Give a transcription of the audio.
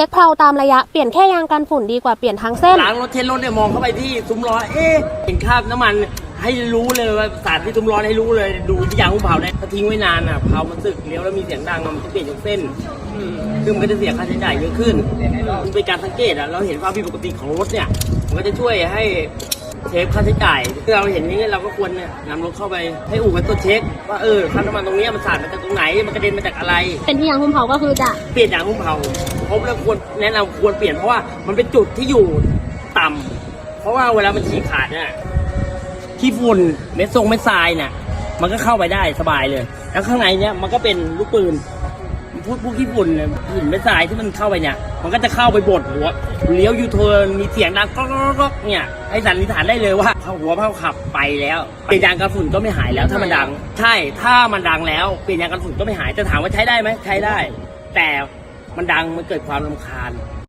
ช็คเพลาตามระยะ เปลี่ยนแค่ยางกันฝุ่นดีกว่าเปลี่ยนทั้งเส้น ล้างรถเทนรถเนี่ยมองเข้าไปที่ซุ้มล้อ เอ๊ะเห็นคราบน้ำมันให้รู้เลยว่าสาดที่ซุ้มล้อให้รู้เลย ดูที่ยางหุ้มเผาเนี่ยถ้าทิ้งไว้นานอะเผามันสึกเลี้ยวแล้วมีเสียงดังมันจะเปลี่ยนยกเส้นซึ่งมันก็จะเสียค่าใช้จ่ายเยอะขึ้นมันเป็นการสังเกตอะเราเห็นความผิดปกติของรถเนี่ย มันก็จะช่วยให้ เซฟค่าใช้จ่ายคือเราเห็นอย่างนี้เราก็ควรเนี่ยนำรถเข้าไปให้อู่กันตรวจเช็คว่าเออค่าน้ำมันตรงเนี้ยมันสาดมาจากตรงไหนมันกระเด็นมาจากอะไร เป็นที่ยางหุ้มเผาก็คือจะเปลี่ยนยางหุ้มเผาผมแล้วควรแนะนำควรเปลี่ยนเพราะว่ามันเป็นจุดที่อยู่ต่ำเพราะว่าเวลามันฉีกขาดเนี่ยขี้ฝุ่นเม็ดทรงเม็ดทรายเนี่ยมันก็เข้าไปได้สบายเลย แล้วข้างในเนี่ยมันก็เป็นลูกปืน พวกพวกญี่ปุ่นเนี่ยหินเม็ดทรายที่มันเข้าไปเนี่ย มันก็จะเข้าไปบดหัวเลี้ยวยูเทิร์นมีเสียงดังก๊อกก๊อกก๊อกเนี่ยให้สันนิษฐานได้เลยว่าเข้าหัวเข้าขับไปแล้วเปลี่ยนยางกันฝุ่นก็ไม่หายแล้วถ้ามันดัง ใช่ถ้ามันดังแล้วเปลี่ยนยางกันฝุ่นก็ไม่หายจะถามว่าใช้ได้ไหมใช้ได้ แต่มันดังมันเกิดความรำคาญ